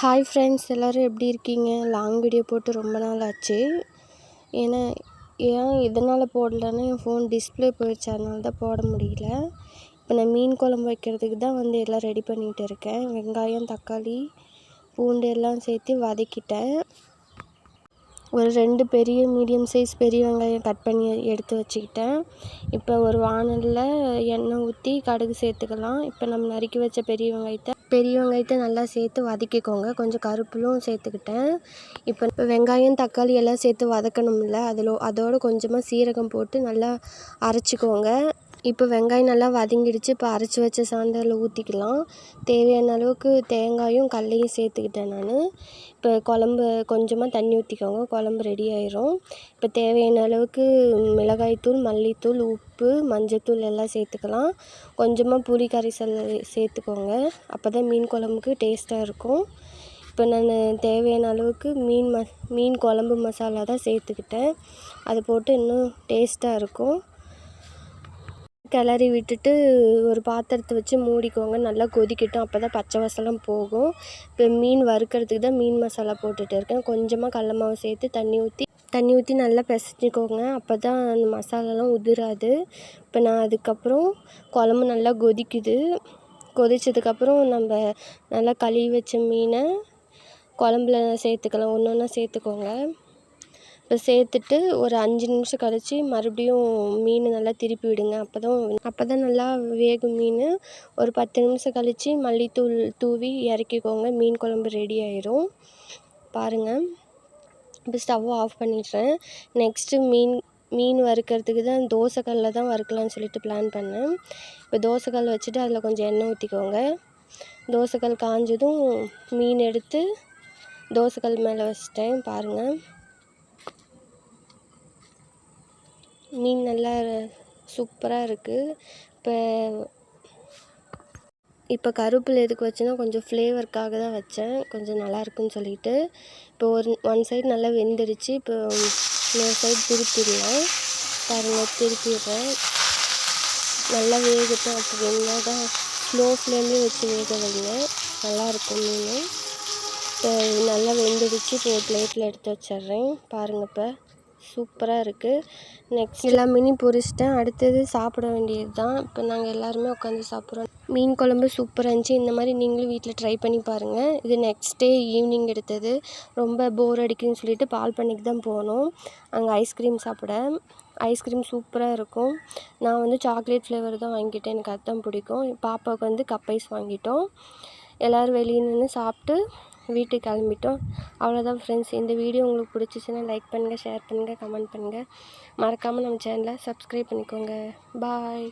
Hi friends எல்லோரும் எப்படி இருக்கீங்க? லாங் வீடியோ போட்டு ரொம்ப நாள் ஆச்சு. ஏன்னா ஏன் எதனால் போடலன்னா என் ஃபோன் டிஸ்பிளே போயிடுச்சு. அதனால தான் போட முடியல. இப்போ நான் மீன் குழம்பு வைக்கிறதுக்கு தான் வந்து எல்லாம் ரெடி பண்ணிகிட்டு இருக்கேன். வெங்காயம் தக்காளி பூண்டு எல்லாம் சேர்த்து வதக்கிட்டேன். ஒரு ரெண்டு பெரிய மீடியம் சைஸ் பெரிய வெங்காயம் கட் பண்ணி எடுத்து வச்சுக்கிட்டேன். இப்போ ஒரு வானலில் எண்ணெய் ஊற்றி கடுகு சேர்த்துக்கலாம். இப்போ நம்ம நறுக்கி வச்ச பெரிய வெங்காயத்தை பெரிய வெங்காயத்தை நல்லா சேர்த்து வதக்கிக்கோங்க. கொஞ்சம் கருப்பிலும் சேர்த்துக்கிட்டேன். இப்போ வெங்காயம் தக்காளி எல்லாம் சேர்த்து வதக்கணும்ல. அதில் அதோடு கொஞ்சமாக சீரகம் போட்டு நல்லா அரைச்சிக்கோங்க. இப்போ வெங்காயம் நல்லா வதங்கிடுச்சு. இப்போ அரைச்சி வச்ச சாந்தரில் ஊற்றிக்கலாம் தேவையான அளவுக்கு தேங்காயும் கடலையும் சேர்த்துக்கிட்டேன் நான். இப்போ குழம்பு கொஞ்சமாக தண்ணி ஊற்றிக்கோங்க குழம்பு ரெடி ஆயிரும். இப்போ தேவையான அளவுக்கு மிளகாய்த்தூள் மல்லித்தூள் உப்பு மஞ்சத்தூள் எல்லாம் சேர்த்துக்கலாம். கொஞ்சமாக புளி கரைசல் சேர்த்துக்கோங்க. அப்போ தான் மீன் குழம்புக்கு டேஸ்ட்டாக இருக்கும். இப்போ நான் தேவையான அளவுக்கு மீன் ம மீன் குழம்பு மசாலா தான் சேர்த்துக்கிட்டேன். அது போட்டு இன்னும் டேஸ்ட்டாக இருக்கும். கிளறி விட்டுட்டு ஒரு பாத்திரத்தை வச்சு மூடிக்கோங்க. நல்லா கொதிக்கட்டும். அப்போ தான் பச்சை வாசம்லாம் போகும். இப்போ மீன் வறுக்கிறதுக்கு தான் மீன் மசாலா போட்டுட்டு இருக்கேன். கொஞ்சமாக கடல மாவு சேர்த்து தண்ணி ஊற்றி தண்ணி ஊற்றி நல்லா பிசைஞ்சிக்கோங்க. அப்போ தான் அந்த மசாலாலாம் உதிராது. இப்போ நான் அதுக்கப்புறம் குழம்பு நல்லா கொதிக்குது. கொதித்ததுக்கப்புறம் நம்ம நல்லா கழுவி வச்ச மீனை குழம்புல சேர்த்துக்கலாம். ஒன்று ஒன்றா சேர்த்துக்கோங்க. சேர்த்துட்டு ஒரு அஞ்சு நிமிஷம் கழித்து மறுபடியும் மீன் நல்லா திருப்பி விடுங்க. அப்போ தான் அப்போ தான் நல்லா வேகும் மீன். ஒரு பத்து நிமிஷம் கழித்து மல்லித்தூள் தூவி இறக்கிக்கோங்க. மீன் குழம்பு ரெடி ஆயிரும். பாருங்கள் இப்போ ஸ்டவ் ஆஃப் பண்ணிடுறேன். நெக்ஸ்ட்டு மீன் மீன் வறுக்கிறதுக்கு தான் தோசைக்கல்லில் தான் வறுக்கலான்னு சொல்லிட்டு பிளான் பண்ணேன். இப்போ தோசைக்கல் வச்சுட்டு அதில் கொஞ்சம் எண்ணெய் ஊற்றிக்கோங்க தோசைக்கல் காஞ்சதும் மீன் எடுத்து தோசைக்கல் மேலே வச்சிட்டேன். பாருங்கள் மீன் நல்லா சூப்பராக இருக்குது இப்போ இப்போ கருவேப்பிலை எதுக்கு வச்சேன்னா கொஞ்சம் ஃப்ளேவருக்காக தான் வச்சேன். கொஞ்சம் நல்லா இருக்குன்னு சொல்லிட்டு. இப்போ ஒரு ஒன் சைடு நல்லா வெந்துடுச்சு. இப்போ இன்னொரு சைடு திருப்பிடலாம். பாருங்கள் திருப்பிடுறேன். நல்லா வேகட்டும். அப்போ வெந்தால் தான் ஸ்லோ ஃப்ளேம்லேயே வச்சு வேக வைங்க. நல்லாயிருக்கும் மீன். இப்போ நல்லா வெந்துடுச்சு. இப்போ ஒரு பிளேட்டில் எடுத்து வச்சிட்றேன். பாருங்கள் இப்போ. சூப்பராக இருக்குது நெக்ஸ்ட் எல்லா மீனையும் பொரிச்சிட்டேன். அடுத்தது சாப்பிட வேண்டியது தான் இப்போ நாங்கள் எல்லாருமே உட்காந்து சாப்பிட்றோம். மீன் குழம்பு சூப்பராக இருந்துச்சு. இந்த மாதிரி நீங்களும் வீட்டில் ட்ரை பண்ணி பாருங்கள் இது நெக்ஸ்ட் டே ஈவினிங் எடுத்தது. ரொம்ப போர் அடிக்குதுன்னு சொல்லிட்டு பால் பண்ணிக்கு தான் போனோம். அங்கே ஐஸ்கிரீம் சாப்பிட. ஐஸ்கிரீம் சூப்பராக இருக்கும். நான் வந்து சாக்லேட் ஃப்ளேவர் தான் வாங்கிட்டேன் எனக்கு அதுதான் பிடிக்கும். பாப்பாவுக்கு வந்து கப் ஐஸ் வாங்கிட்டோம். எல்லோரும் வெளியே நின்று சாப்பிட்டு வீட்டுக்கு கிளம்பிட்டோம். அவ்வளோதான் ஃப்ரெண்ட்ஸ் இந்த வீடியோ உங்களுக்கு பிடிச்சிச்சின்னா லைக் பண்ணுங்கள் ஷேர் பண்ணுங்கள் கமெண்ட் பண்ணுங்கள் மறக்காமல் நம்ம சேனலை சப்ஸ்கிரைப் பண்ணிக்கோங்க. பாய்